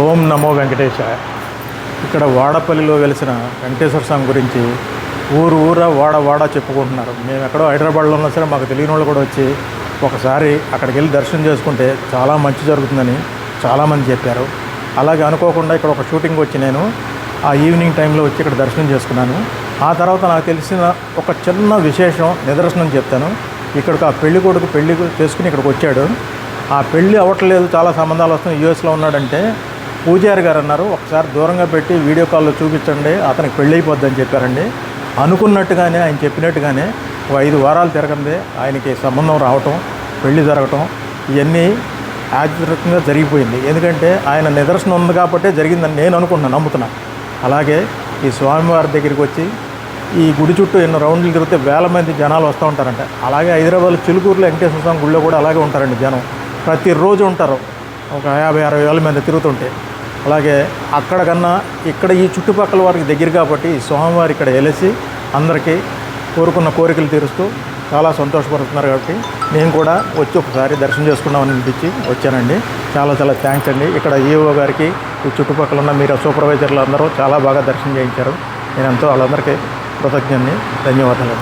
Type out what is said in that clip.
ఓం నమో వెంకటేశ ఇక్కడ వాడపల్లిలో వెలిసిన వెంకటేశ్వర స్వామి గురించి ఊరు ఊర వాడ వాడ చెప్పుకుంటున్నారు. మేము ఎక్కడో హైదరాబాద్లో ఉన్నా సరే మాకు తెలియని వాళ్ళు కూడా వచ్చి ఒకసారి అక్కడికి వెళ్ళి దర్శనం చేసుకుంటే చాలా మంచి జరుగుతుందని చాలామంది చెప్పారు. అలాగే అనుకోకుండా ఇక్కడ ఒక షూటింగ్ వచ్చి నేను ఆ ఈవినింగ్ టైంలో వచ్చి ఇక్కడ దర్శనం చేసుకున్నాను. ఆ తర్వాత నాకు తెలిసిన ఒక చిన్న విశేషం నిదర్శనం చెప్తాను. ఇక్కడికి ఆ పెళ్ళి కొడుకు పెళ్ళి చేసుకుని ఇక్కడికి వచ్చాడు. ఆ పెళ్ళి అవ్వట్లేదు చాలా సంబంధాలు వస్తున్నాయి. యూఎస్లో ఉన్నాడంటే పూజారి గారు అన్నారు ఒకసారి దూరంగా పెట్టి వీడియో కాల్లో చూపించండి అతనికి పెళ్ళి చెప్పారండి. అనుకున్నట్టుగానే ఆయన చెప్పినట్టుగానే ఒక ఐదు వారాలు తిరగందే ఆయనకి సంబంధం రావటం పెళ్ళి జరగటం ఇవన్నీ యాదృతంగా జరిగిపోయింది. ఎందుకంటే ఆయన నిదర్శనం ఉంది కాబట్టి జరిగిందని నేను అనుకుంటున్నాను నమ్ముతున్నాను అలాగే ఈ స్వామివారి దగ్గరికి వచ్చి ఈ గుడి చుట్టూ ఎన్నో రౌండ్లు తిరిగితే వేల మంది జనాలు వస్తూ ఉంటారంట. అలాగే హైదరాబాద్ చిలుకూరులో వెంకటేశ్వర స్వామి గుడిలో కూడా అలాగే ఉంటారండి జనం. ప్రతిరోజు ఉంటారు. ఒక యాభై అరవై వేల మంది తిరుగుతుంటే. అలాగే అక్కడ కన్నా ఇక్కడ ఈ చుట్టుపక్కల వారికి దగ్గర కాబట్టి స్వామివారి ఇక్కడ వెలిసి అందరికీ కోరుకున్న కోరికలు తీరుస్తూ చాలా సంతోషపడుతున్నారు కాబట్టి నేను కూడా వచ్చి ఒకసారి దర్శనం చేసుకుందామని అనిపించి వచ్చానండి. చాలా చాలా థ్యాంక్స్ అండి. ఇక్కడ ఈఓ గారికి ఈ చుట్టుపక్కల ఉన్న మీరు సూపర్వైజర్లు అందరూ చాలా బాగా దర్శనం చేయించారు. నేను ఎంతో వాళ్ళందరికీ కృతజ్ఞని ధన్యవాదాలు